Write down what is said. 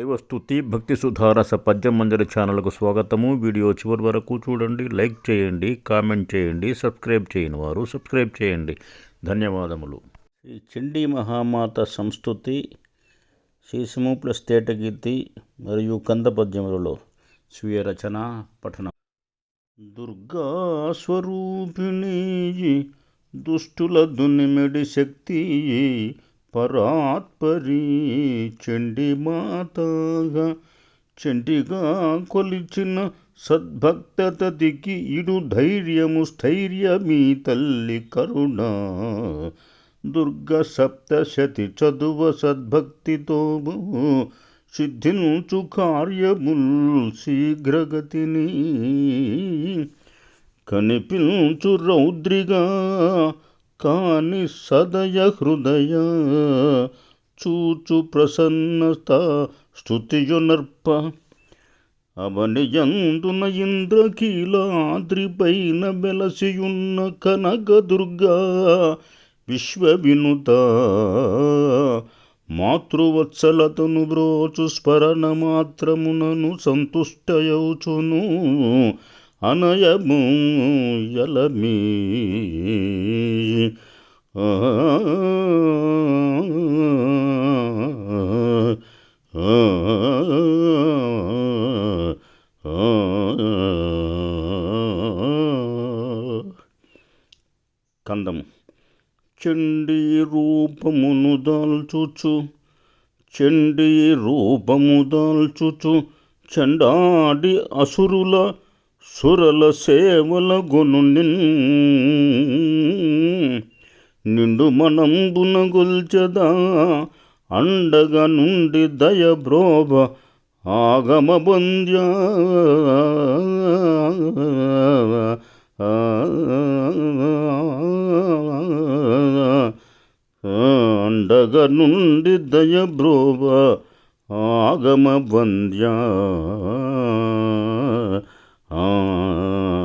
దైవస్థుతి భక్తి సుధారస పద్యమంజరి ఛానల్కు స్వాగతము. వీడియో చివరి వరకు చూడండి లైక్ చేయండి కామెంట్ చేయండి సబ్స్క్రైబ్ చేయని వారు సబ్స్క్రైబ్ చేయండి. ధన్యవాదములు. శ్రీ చండీ మహామాత సంస్థుతి శీశము ప్లస్ తేటగీతి మరియు కంద పద్యములలో స్వీయ రచన పఠనం. దుర్గా స్వరూపిణి దుష్టుల దునిమిడి శక్తి పరాత్పరి చండి మాతగా చండిగా కొలిచిన సద్భక్త తదికి ఇడు ధైర్యము స్థైర్యమీ తల్లి కరుణ. దుర్గ సప్తశతి చదువ సద్భక్తితో సిద్ధించు కార్యముల్ శీఘ్రగతిని. కనిపించు రౌద్రిగా కాని సదయ హృదయ చూచు ప్రసన్నత స్థుతియునర్ప అవనియందున ఇంద్రకీలాద్రిపైన వెలసియున్న కనకదుర్గా విశ్వవినుత మాతృవత్సలతను బ్రోచు స్మరణ మాత్రమునను సంతుష్టయౌచును. అనయము యలమీ ఆ, కందము చండీ రూపమును దాల్చుచు చండీ రూపము దాల్చుచు చండాడి అసురుల సురల సేవల గును నిండు మనంబున గొల్చదా అండగా నుండి దయబ్రోభ ఆగమ బంద్య అండగ నుండి దయబ్రోభ ఆగమ బంద్యా Ah.